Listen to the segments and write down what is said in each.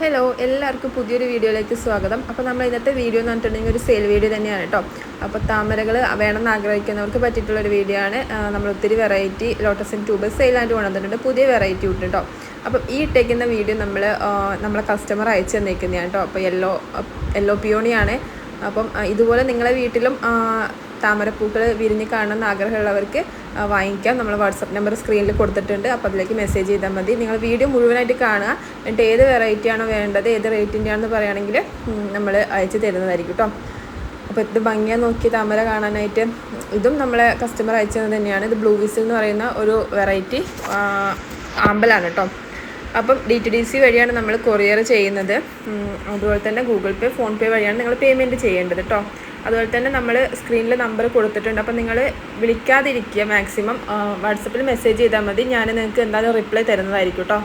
Hello എല്ലാവർക്കും പുതിയൊരു വീഡിയോയിലേക്ക് സ്വാഗതം. അപ്പോൾ നമ്മൾ ഇന്നത്തെ വീഡിയോ എന്ന് പറഞ്ഞിട്ടുണ്ടെങ്കിൽ ഒരു സെയിൽ വീഡിയോ തന്നെയാണ് കേട്ടോ. അപ്പോൾ താമരകൾ വേണമെന്ന് ആഗ്രഹിക്കുന്നവർക്ക് പറ്റിയിട്ടുള്ള ഒരു വീഡിയോ ആണ് നമ്മൾ ഒത്തിരി വെറൈറ്റി ലോട്ടസിൻ ട്യൂബ് സെയിലായിട്ട് കൊണ്ടുവന്നിട്ടുണ്ട്. പുതിയ വെറൈറ്റി ഉണ്ട് കേട്ടോ. അപ്പം ഈ ഇട്ടേക്കുന്ന വീഡിയോ നമ്മൾ നമ്മളെ കസ്റ്റമർ അയച്ചു തന്നേക്കുന്നതാണ് കേട്ടോ. അപ്പോൾ യെല്ലോ യെല്ലോ പിയോണിയാണ് അപ്പം ഇതുപോലെ നിങ്ങളെ വീട്ടിലും താമരപ്പൂക്കൾ വിരിഞ്ഞ് കാണണമെന്ന് ആഗ്രഹമുള്ളവർക്ക് വാങ്ങിക്കാം. നമ്മൾ വാട്സപ്പ് നമ്പർ സ്ക്രീനിൽ കൊടുത്തിട്ടുണ്ട്. അപ്പോൾ അതിലേക്ക് മെസ്സേജ് ചെയ്താൽ മതി. നിങ്ങൾ വീഡിയോ മുഴുവനായിട്ട് കാണുക. എന്നിട്ട് ഏത് വെറൈറ്റിയാണോ വേണ്ടത് ഏത് റേറ്റിന്റെ ആണെന്ന് പറയുകയാണെങ്കിൽ നമ്മൾ അയച്ചു തരുന്നതായിരിക്കും കേട്ടോ അപ്പോൾ ഇത് ഭംഗിയാ നോക്കി താമര കാണാനായിട്ട്. ഇതും നമ്മളെ കസ്റ്റമർ അയച്ചത് തന്നെയാണ്. ഇത് ബ്ലൂ വിസിൽ എന്ന് പറയുന്ന ഒരു വെറൈറ്റി ആമ്പലാണ് കേട്ടോ അപ്പം ഡി ടി ഡി സി വഴിയാണ് നമ്മൾ കൊറിയർ ചെയ്യുന്നത്. അതുപോലെ തന്നെ ഗൂഗിൾ പേ ഫോൺ പേ വഴിയാണ് നിങ്ങൾ പേയ്മെന്റ് ചെയ്യേണ്ടത് കേട്ടോ അതുപോലെ തന്നെ നമ്മൾ സ്ക്രീനിൽ നമ്പർ കൊടുത്തിട്ടുണ്ട്. അപ്പം നിങ്ങൾ വിളിക്കാതിരിക്കുക മാക്സിമം വാട്സപ്പിൽ മെസ്സേജ് ചെയ്താൽ മതി. ഞാൻ നിങ്ങൾക്ക് എന്തായാലും റിപ്ലൈ തരുന്നതായിരിക്കും കേട്ടോ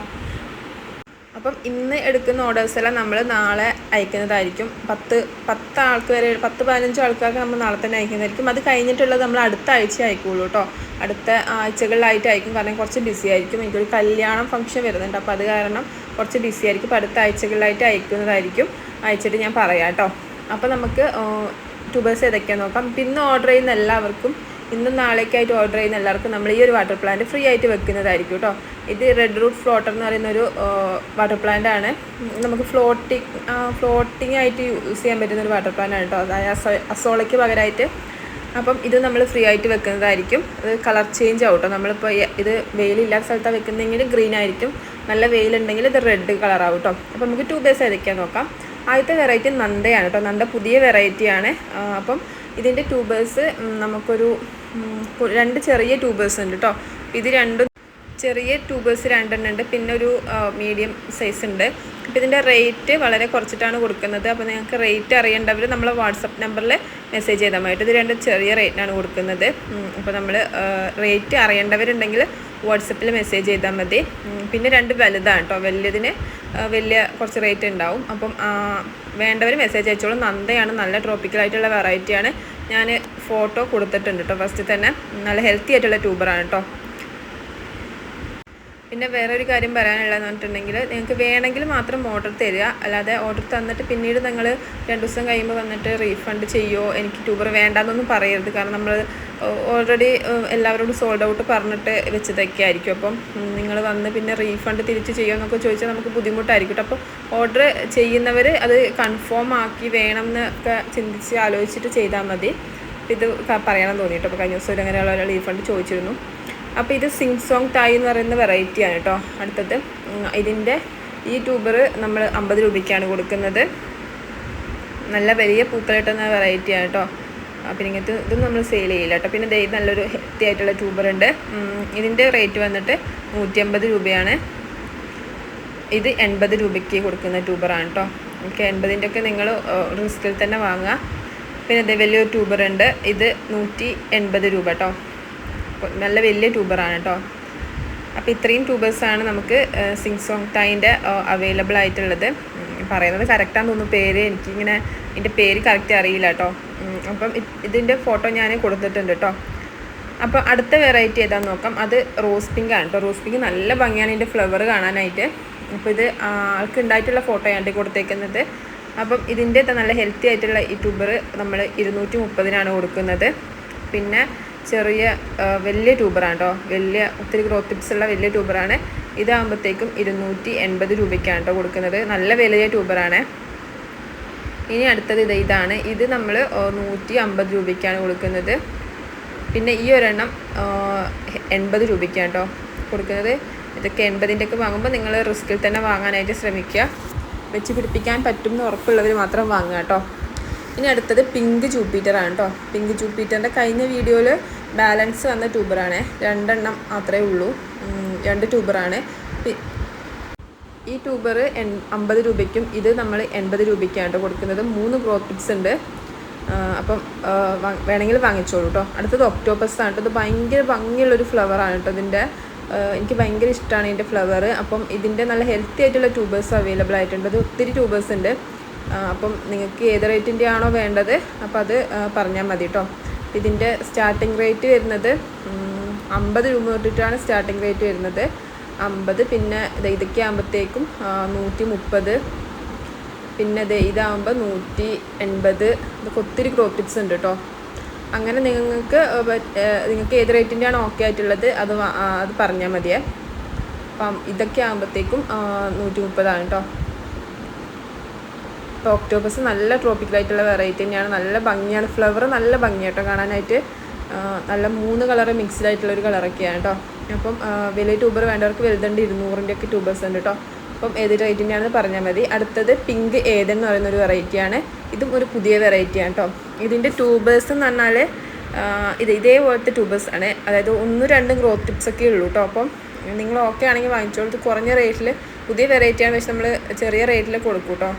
അപ്പം ഇന്ന് എടുക്കുന്ന ഓർഡേഴ്സ് എല്ലാം നമ്മൾ നാളെ അയക്കുന്നതായിരിക്കും. പത്ത് പത്ത് ആൾക്ക് വരെ പത്ത് പതിനഞ്ച് ആൾക്കാർക്ക് നമ്മൾ നാളെ തന്നെ അയക്കുന്നതായിരിക്കും. അത് കഴിഞ്ഞിട്ടുള്ളത് നമ്മൾ അടുത്ത ആഴ്ച അയക്കുള്ളൂ കേട്ടോ അടുത്ത ആഴ്ചകളിലായിട്ട് അയക്കും. കാരണം കുറച്ച് ബിസി ആയിരിക്കും. എനിക്കൊരു കല്യാണം ഫംഗ്ഷൻ വരുന്നുണ്ട്. അപ്പോൾ അത് കാരണം കുറച്ച് ബിസി ആയിരിക്കും. അപ്പോൾ അടുത്ത ആഴ്ചകളിലായിട്ട് അയക്കുന്നതായിരിക്കും. അയച്ചിട്ട് ഞാൻ പറയാം കേട്ടോ അപ്പോൾ നമുക്ക് ട്യൂബേഴ്സ് ഏതൊക്കെയാണെന്ന് നോക്കാം. പിന്നെ ഓർഡർ ചെയ്യുന്ന എല്ലാവർക്കും ഇന്നും നാളേക്കായിട്ട് ഓർഡർ ചെയ്യുന്ന എല്ലാവർക്കും നമ്മൾ ഈ ഒരു വാട്ടർ പ്ലാന്റ് ഫ്രീ ആയിട്ട് വെക്കുന്നതായിരിക്കും കേട്ടോ ഇത് റെഡ് റൂട്ട് ഫ്ലോട്ടർ എന്ന് പറയുന്ന ഒരു വാട്ടർ പ്ലാന്റ് ആണ്. നമുക്ക് ഫ്ലോട്ടിങ് ഫ്ലോട്ടിംഗ് ആയിട്ട് യൂസ് ചെയ്യാൻ പറ്റുന്ന ഒരു വാട്ടർ പ്ലാന്റ് ആണ് കേട്ടോ അതായത് അസോ അസോളയ്ക്ക് പകരമായിട്ട് അപ്പം ഇത് നമ്മൾ ഫ്രീ ആയിട്ട് വെക്കുന്നതായിരിക്കും. അത് കളർ ചേഞ്ച് ആവും കേട്ടോ നമ്മളിപ്പോൾ ഇത് വെയിലില്ലാത്ത സ്ഥലത്താണ് വെക്കുന്നതെങ്കിൽ ഗ്രീൻ ആയിരിക്കും. നല്ല വെയിലുണ്ടെങ്കിൽ ഇത് റെഡ് കളറാവും കേട്ടോ അപ്പോൾ നമുക്ക് ടു ബേസ് ഏതൊക്കെയാണെന്ന് നോക്കാം. ആദ്യത്തെ വെറൈറ്റി നന്ദയാണ് കേട്ടോ നന്ദ പുതിയ വെറൈറ്റിയാണ് അപ്പം ഇതിന്റെ ട്യൂബേഴ്സ് നമുക്കൊരു രണ്ട് ചെറിയ ട്യൂബേഴ്സ് ഉണ്ട് കേട്ടോ ഇത് രണ്ടും ചെറിയ ട്യൂബേഴ്സ് രണ്ടെണ്ണം ഉണ്ട്. പിന്നെ ഒരു മീഡിയം സൈസ് ഉണ്ട്. അപ്പോൾ ഇതിന്റെ റേറ്റ് വളരെ കുറച്ചിട്ടാണ് കൊടുക്കുന്നത്. അപ്പോൾ നിങ്ങൾക്ക് റേറ്റ് അറിയേണ്ടവർ നമ്മളെ വാട്സപ്പ് നമ്പറിൽ മെസ്സേജ് ചെയ്താൽ മതി. ഇത് രണ്ടും ചെറിയ റേറ്റിനാണ് കൊടുക്കുന്നത്. അപ്പോൾ നമ്മൾ റേറ്റ് അറിയേണ്ടവരുണ്ടെങ്കിൽ വാട്സപ്പിൽ മെസ്സേജ് ചെയ്താൽ മതി. പിന്നെ രണ്ട് വലുതാണ് കേട്ടോ വലിയതിന് വലിയ കുറച്ച് റേറ്റ് ഉണ്ടാവും. അപ്പം വേണ്ടവർ മെസ്സേജ് അയച്ചോളൂ. നന്ദയാണ്. നല്ല ട്രോപ്പിക്കലായിട്ടുള്ള വെറൈറ്റിയാണ് ഞാൻ ഫോട്ടോ കൊടുത്തിട്ടുണ്ട് കേട്ടോ ഫസ്റ്റ് തന്നെ. നല്ല ഹെൽത്തി ആയിട്ടുള്ള ട്യൂബറാണ് കേട്ടോ പിന്നെ വേറെ ഒരു കാര്യം പറയാനുള്ളതെന്ന് പറഞ്ഞിട്ടുണ്ടെങ്കിൽ നിങ്ങൾക്ക് വേണമെങ്കിൽ മാത്രം ഓർഡർ തരിക. അല്ലാതെ ഓർഡർ തന്നിട്ട് പിന്നീട് നിങ്ങൾ രണ്ട് ദിവസം കഴിയുമ്പോൾ വന്നിട്ട് റീഫണ്ട് ചെയ്യുമോ എനിക്ക് ട്യൂബർ വേണ്ടാന്നൊന്നും പറയരുത്. കാരണം നമ്മൾ ഓൾറെഡി എല്ലാവരോടും സോൾഡ് ഔട്ട് പറഞ്ഞിട്ട് വെച്ചതൊക്കെ ആയിരിക്കും. അപ്പം നിങ്ങൾ വന്ന് പിന്നെ റീഫണ്ട് തിരിച്ച് ചെയ്യുമോ എന്നൊക്കെ ചോദിച്ചാൽ നമുക്ക് ബുദ്ധിമുട്ടായിരിക്കും. അപ്പോൾ ഓർഡർ ചെയ്യുന്നവർ അത് കൺഫേം ആക്കി വേണം എന്നൊക്കെ ചിന്തിച്ച് ആലോചിച്ചിട്ട് ചെയ്താൽ മതി. ഇത് പറയണം തോന്നിയിട്ട്. അപ്പോൾ കഴിഞ്ഞ ദിവസം അങ്ങനെയുള്ള റീഫണ്ട് ചോദിച്ചിരുന്നു. അപ്പോൾ ഇത് സിങ് സോങ് തായ് എന്ന് പറയുന്ന വെറൈറ്റിയാണ് കേട്ടോ അടുത്തത് ഇതിന്റെ ഈ ട്യൂബർ നമ്മൾ അമ്പത് രൂപയ്ക്കാണ് കൊടുക്കുന്നത്. നല്ല വലിയ പൂക്കൾ കിട്ടുന്ന വെറൈറ്റിയാണ് കേട്ടോ പിന്നെ ഇങ്ങനത്തെ ഇതൊന്നും നമ്മൾ സെയിൽ ചെയ്യില്ല കേട്ടോ പിന്നെ ദേ ഇത് നല്ലൊരു ഹെൽത്തി ആയിട്ടുള്ള ട്യൂബർ ഉണ്ട്. ഇതിന്റെ റേറ്റ് വന്നിട്ട് നൂറ്റി രൂപയാണ്. ഇത് എൺപത് രൂപയ്ക്ക് കൊടുക്കുന്ന ട്യൂബറാണ് കേട്ടോ ഓക്കെ എൺപതിന്റെ ഒക്കെ നിങ്ങൾ റിസ്കിൽ തന്നെ വാങ്ങുക. പിന്നെ ഇതേ വലിയൊരു ട്യൂബർ ഉണ്ട്. ഇത് നൂറ്റി എൺപത് രൂപ കേട്ടോ നല്ല വലിയ ട്യൂബറാണ് കേട്ടോ അപ്പോൾ ഇത്രയും ട്യൂബേഴ്സാണ് നമുക്ക് സിങ് സോങ് തായിന്റെ അവൈലബിൾ ആയിട്ടുള്ളത്. പറയുന്നത് കറക്റ്റാന്ന് തോന്നുന്നു പേര് എനിക്കിങ്ങനെ ഇതിന്റെ പേര് കറക്റ്റ് അറിയില്ല കേട്ടോ അപ്പം ഇത് ഇതിന്റെ ഫോട്ടോ ഞാൻ കൊടുത്തിട്ടുണ്ട് കേട്ടോ അപ്പോൾ അടുത്ത വെറൈറ്റി ഏതാന്ന് നോക്കാം. അത് റോസ് പിങ്ക് ആണ് കേട്ടോ റോസ് പിങ്ക് നല്ല ഭംഗിയാണ് ഇതിന്റെ ഫ്ലവർ കാണാനായിട്ട്. അപ്പോൾ ഇത് ആൾക്ക് ഉണ്ടായിട്ടുള്ള ഫോട്ടോയാണ് കൊടുത്തേക്കുന്നത്. അപ്പം ഇതിന്റെ നല്ല ഹെൽത്തി ആയിട്ടുള്ള ഈ ട്യൂബർ നമ്മൾ ഇരുന്നൂറ്റി മുപ്പതിനാണ് കൊടുക്കുന്നത്. പിന്നെ ചെറിയ വലിയ ട്യൂബറാണ്? കേട്ടോ വലിയ ഒത്തിരി ഗ്രോത്ത് ടിപ്സ് ഉള്ള വലിയ ട്യൂബറാണ്. ഇതാകുമ്പോഴത്തേക്കും ഇരുന്നൂറ്റി എൺപത് രൂപയ്ക്കാണ് കേട്ടോ കൊടുക്കുന്നത്. നല്ല വലിയ ട്യൂബറാണ്. ഇനി അടുത്തത് ഇത് ഇതാണ്. ഇത് നമ്മൾ നൂറ്റി അമ്പത് രൂപയ്ക്കാണ് കൊടുക്കുന്നത്. പിന്നെ ഈ ഒരെണ്ണം എൺപത് രൂപയ്ക്കാണ് കേട്ടോ കൊടുക്കുന്നത്. ഇതൊക്കെ എൺപതിന്റെ ഒക്കെ വാങ്ങുമ്പോൾ നിങ്ങൾ റിസ്കിൽ തന്നെ വാങ്ങാനായിട്ട് ശ്രമിക്കുക വെച്ച് പിടിപ്പിക്കാൻ പറ്റും എന്ന് ഉറപ്പുള്ളവർ മാത്രം വാങ്ങുക കേട്ടോ ഇനി അടുത്തത് പിങ്ക് ജൂപ്പിറ്റർ ആണ് കേട്ടോ പിങ്ക് ജൂപ്പിറ്ററിന്റെ കഴിഞ്ഞ വീഡിയോയിൽ ബാലൻസ് വന്ന ട്യൂബറാണ് രണ്ടെണ്ണം മാത്രമേ ഉള്ളൂ. രണ്ട് ട്യൂബറാണ് ഈ ട്യൂബർ എൺ അമ്പത് രൂപയ്ക്കും ഇത് നമ്മൾ എൺപത് രൂപയ്ക്കാണ് കൊടുക്കുന്നത്. മൂന്ന് ഗ്രോത്ത് ഉണ്ട്. അപ്പം വേണമെങ്കിൽ വാങ്ങിച്ചോളൂ കേട്ടോ അടുത്തത് ഒക്ടോപ്പസ് ആണ് കേട്ടോ ഇത് ഭയങ്കര ഭംഗിയുള്ളൊരു ഫ്ലവറാണ് കേട്ടോ ഇതിന്റെ എനിക്ക് ഭയങ്കര ഇഷ്ടമാണ് ഇതിന്റെ ഫ്ലവർ അപ്പം ഇതിന്റെ നല്ല ഹെൽത്തി ആയിട്ടുള്ള ട്യൂബേഴ്സ് അവൈലബിൾ ആയിട്ടുണ്ട്. അത് ഒത്തിരി ട്യൂബേഴ്സ് ഉണ്ട്. അപ്പം നിങ്ങൾക്ക് ഏത് റേറ്റിന്റെ ആണോ വേണ്ടത് അപ്പോൾ അത് പറഞ്ഞാൽ മതി കേട്ടോ ഇതിന്റെ സ്റ്റാർട്ടിംഗ് റേറ്റ് വരുന്നത് അമ്പത് രൂപ തൊട്ടിട്ടാണ് സ്റ്റാർട്ടിംഗ് റേറ്റ് വരുന്നത്. അമ്പത് പിന്നെ ഇത് ഇതൊക്കെ ആകുമ്പോഴത്തേക്കും നൂറ്റി മുപ്പത് പിന്നെ ഇത് ഇതാകുമ്പോൾ നൂറ്റി എൺപത് ഇതൊക്കെ ഒത്തിരി ക്രോപ്പ് ടിപ്സ് ഉണ്ട് കേട്ടോ അങ്ങനെ നിങ്ങൾക്ക് നിങ്ങൾക്ക് ഏത് റേറ്റിന്റെയാണ് ഓക്കെ ആയിട്ടുള്ളത് അത് അത് പറഞ്ഞാൽ മതിയേ. അപ്പം ഇതൊക്കെ ആകുമ്പോഴത്തേക്കും നൂറ്റി മുപ്പതാണ് കേട്ടോ ഇപ്പോൾ ഒക്ടോബസ് നല്ല ട്രോപ്പിക്കലായിട്ടുള്ള വെറൈറ്റി തന്നെയാണ്. നല്ല ഭംഗിയാണ്. ഫ്ലവർ നല്ല ഭംഗിയാട്ടോ കാണാനായിട്ട്. നല്ല മൂന്ന് കളറ് മിക്സ്ഡ് ആയിട്ടുള്ള ഒരു കളറൊക്കെയാണ് കേട്ടോ അപ്പം വലിയ ട്യൂബർ വേണ്ടവർക്ക് വലുതുണ്ട്. ഇരുന്നൂറിന്റെ ഒക്കെ ട്യൂബേഴ്സ് ഉണ്ട് കേട്ടോ അപ്പം ഏത് റേറ്റിന്റെയാണെന്ന് പറഞ്ഞാൽ മതി. അടുത്തത് പിങ്ക് ഏതൻ എന്ന് പറയുന്ന ഒരു വെറൈറ്റിയാണ് ഇതും ഒരു പുതിയ വെറൈറ്റിയാണ് കേട്ടോ ഇതിന്റെ ട്യൂബേഴ്സ് എന്ന് പറഞ്ഞാൽ ഇത് ഇതേപോലത്തെ ട്യൂബേഴ്സ് ആണ്. അതായത് ഒന്നും രണ്ടും ഗ്രോത്ത് ടിപ്സ് ഒക്കെ ഉള്ളൂ കേട്ടോ അപ്പം നിങ്ങൾ ഓക്കെ ആണെങ്കിൽ വാങ്ങിച്ചോളൂ. കുറഞ്ഞ റേറ്റിൽ പുതിയ വെറൈറ്റിയാണ് പക്ഷെ നമ്മൾ ചെറിയ റേറ്റിൽ കൊടുക്കും കേട്ടോ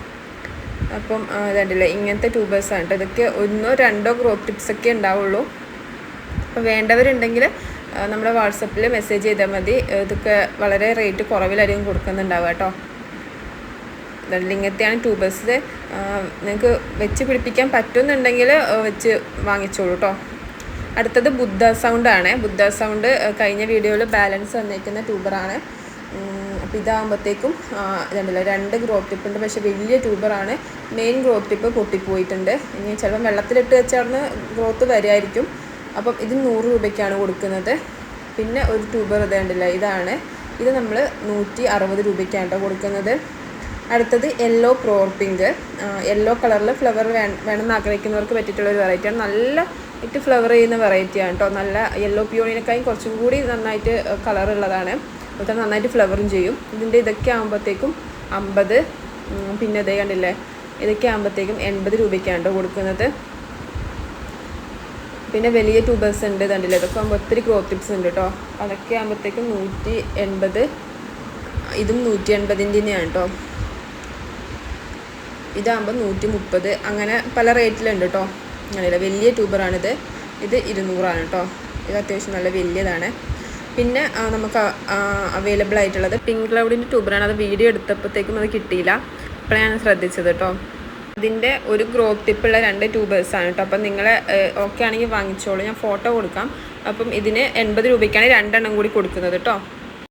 അപ്പം ആ, ഇതുണ്ടല്ലേ ഇങ്ങനത്തെ ട്യൂബേഴ്സാണ് കേട്ടോ ഇതൊക്കെ ഒന്നോ രണ്ടോ ക്രോപ്പ് ടിപ്സ് ഒക്കെ ഉണ്ടാവുള്ളൂ. അപ്പോൾ വേണ്ടവരുണ്ടെങ്കിൽ നമ്മുടെ വാട്സപ്പിൽ മെസ്സേജ് ചെയ്താൽ മതി. ഇതൊക്കെ വളരെ റേറ്റ് കുറവിലായിരിക്കും കൊടുക്കുന്നുണ്ടാവുക കേട്ടോ ഇങ്ങനത്തെയാണ് ട്യൂബേഴ്സ് നിങ്ങൾക്ക് വെച്ച് പിടിപ്പിക്കാൻ പറ്റുന്നുണ്ടെങ്കിൽ വെച്ച് വാങ്ങിച്ചോളൂ കേട്ടോ അടുത്തത് ബുദ്ധ സൗണ്ട് ആണ്. ബുദ്ധ സൗണ്ട് കഴിഞ്ഞ വീഡിയോയിൽ ബാലൻസ് വന്നേക്കുന്ന ട്യൂബറാണ് അപ്പോൾ ഇതാകുമ്പോഴത്തേക്കും ഇതുണ്ടല്ലോ രണ്ട് ഗ്രോത്ത് ടിപ്പ് ഉണ്ട്. പക്ഷേ വലിയ ട്യൂബറാണ് മെയിൻ ഗ്രോത്ത് ടിപ്പ് പൊട്ടിപ്പോയിട്ടുണ്ട്. ഇനി ചിലപ്പം വെള്ളത്തിലിട്ട് വെച്ചാണ് ഗ്രോത്ത് വരുമായിരിക്കും അപ്പം ഇത് നൂറ് രൂപയ്ക്കാണ് കൊടുക്കുന്നത്. പിന്നെ ഒരു ട്യൂബർ ഇതുണ്ടല്ലോ ഇതാണ്. ഇത് നമ്മൾ നൂറ്റി അറുപത് രൂപയ്ക്കാണ് കേട്ടോ കൊടുക്കുന്നത്. അടുത്തത് യെല്ലോ പ്രോർ പിങ്ക്. യെല്ലോ കളറിൽ ഫ്ലവർ വേ വേണമെന്ന് ആഗ്രഹിക്കുന്നവർക്ക് പറ്റിയിട്ടുള്ള ഒരു വെറൈറ്റിയാണ് നല്ല ഇട്ട് ഫ്ലവർ ചെയ്യുന്ന വെറൈറ്റിയാണ് കേട്ടോ. നല്ല യെല്ലോ പിയോണിനേക്കാളും കുറച്ചും കൂടി നന്നായിട്ട് കളർ ഉള്ളതാണ്. അതുപോലെ നന്നായിട്ട് ഫ്ലവറും ചെയ്യും. ഇതിന്റെ ഇതൊക്കെ ആകുമ്പോഴത്തേക്കും അമ്പത് പിന്നെ അതേ കണ്ടില്ലേ? ഇതൊക്കെ ആകുമ്പോഴത്തേക്കും എൺപത് രൂപയ്ക്കാണ് കേട്ടോ കൊടുക്കുന്നത്. പിന്നെ വലിയ ട്യൂബേഴ്സ് ഉണ്ട് കണ്ടില്ലേ? ഇതൊക്കെ ആകുമ്പോൾ ഒത്തിരി ഗ്രോത്ത് ടിപ്സ് ഉണ്ട് കേട്ടോ അതൊക്കെ ആകുമ്പോഴത്തേക്കും നൂറ്റി എൺപത് ഇതും നൂറ്റി എൺപതിന്റെ തന്നെയാണ് കേട്ടോ ഇതാകുമ്പോൾ നൂറ്റി മുപ്പത്. അങ്ങനെ പല റേറ്റിലുണ്ട് കേട്ടോ അങ്ങനെയല്ല വലിയ ട്യൂബറാണിത് ഇത് ഇരുന്നൂറാണ് കേട്ടോ ഇത് അത്യാവശ്യം നല്ല വലിയതാണ്. പിന്നെ നമുക്ക് അവൈലബിൾ ആയിട്ടുള്ളത് പിങ്ക് ക്ലൗഡിന്റെ ട്യൂബറാണ് അത് വീഡിയോ എടുത്തപ്പോഴത്തേക്കും അത് കിട്ടിയില്ല. അപ്പോഴാണ് ശ്രദ്ധിച്ചത് കേട്ടോ അതിന്റെ ഒരു ഗ്രോത്ത് ടിപ്പുള്ള രണ്ട് ട്യൂബേഴ്സാണ് കേട്ടോ അപ്പം നിങ്ങൾ ഓക്കെ ആണെങ്കിൽ വാങ്ങിച്ചോളൂ. ഞാൻ ഫോട്ടോ കൊടുക്കാം. അപ്പം ഇതിന് എൺപത് രൂപയ്ക്കാണ് രണ്ടെണ്ണം കൂടി കൊടുക്കുന്നത് കേട്ടോ